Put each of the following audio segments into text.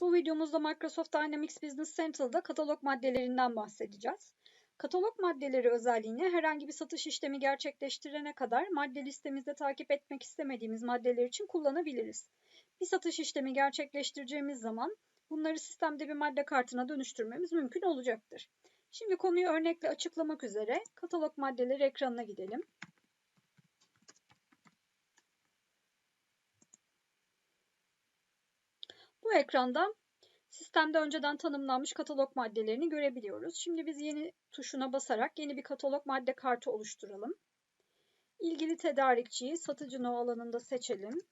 Bu videomuzda Microsoft Dynamics Business Central'da katalog maddelerinden bahsedeceğiz. Katalog maddeleri özelliğini herhangi bir satış işlemi gerçekleştirene kadar madde listemizde takip etmek istemediğimiz maddeler için kullanabiliriz. Bir satış işlemi gerçekleştireceğimiz zaman bunları sistemde bir madde kartına dönüştürmemiz mümkün olacaktır. Şimdi konuyu örnekle açıklamak üzere katalog maddeleri ekranına gidelim. Bu ekranda sistemde önceden tanımlanmış katalog maddelerini görebiliyoruz. Şimdi biz yeni tuşuna basarak yeni bir katalog madde kartı oluşturalım. İlgili tedarikçiyi satıcı no alanında seçelim.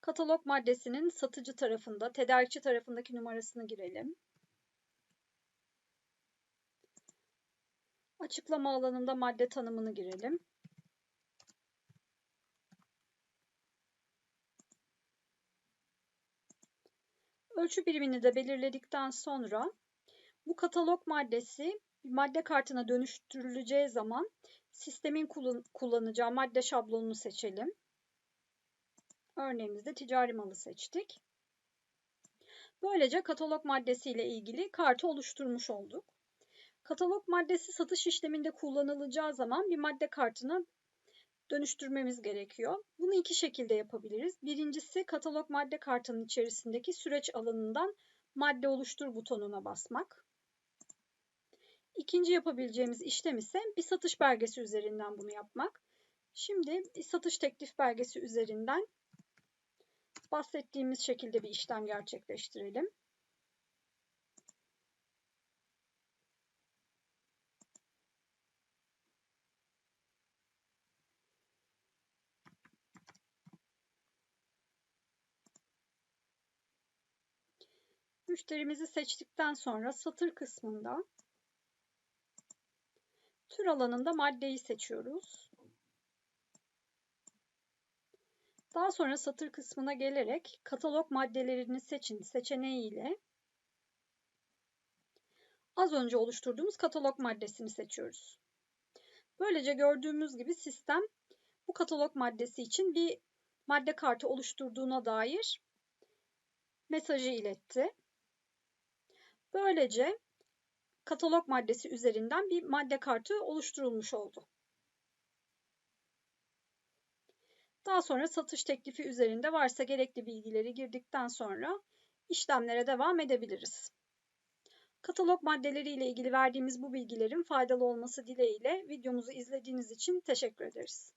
Katalog maddesinin satıcı tarafında, tedarikçi tarafındaki numarasını girelim. Açıklama alanında madde tanımını girelim. Ölçü birimini de belirledikten sonra bu katalog maddesi madde kartına dönüştürüleceği zaman sistemin kullanacağı madde şablonunu seçelim. Örneğimizde ticari malı seçtik. Böylece katalog maddesi ile ilgili kartı oluşturmuş olduk. Katalog maddesi satış işleminde kullanılacağı zaman bir madde kartına dönüştürmemiz gerekiyor. Bunu iki şekilde yapabiliriz. Birincisi katalog madde kartının içerisindeki süreç alanından madde oluştur butonuna basmak. İkinci yapabileceğimiz işlem ise bir satış belgesi üzerinden bunu yapmak. Şimdi bir satış teklif belgesi üzerinden bahsettiğimiz şekilde bir işlem gerçekleştirelim. Müşterimizi seçtikten sonra satır kısmında tür alanında maddeyi seçiyoruz. Daha sonra satır kısmına gelerek katalog maddelerini seçin seçeneği ile az önce oluşturduğumuz katalog maddesini seçiyoruz. Böylece gördüğümüz gibi sistem bu katalog maddesi için bir madde kartı oluşturduğuna dair mesajı iletti. Böylece katalog maddesi üzerinden bir madde kartı oluşturulmuş oldu. Daha sonra satış teklifi üzerinde varsa gerekli bilgileri girdikten sonra işlemlere devam edebiliriz. Katalog maddeleri ile ilgili verdiğimiz bu bilgilerin faydalı olması dileğiyle videomuzu izlediğiniz için teşekkür ederiz.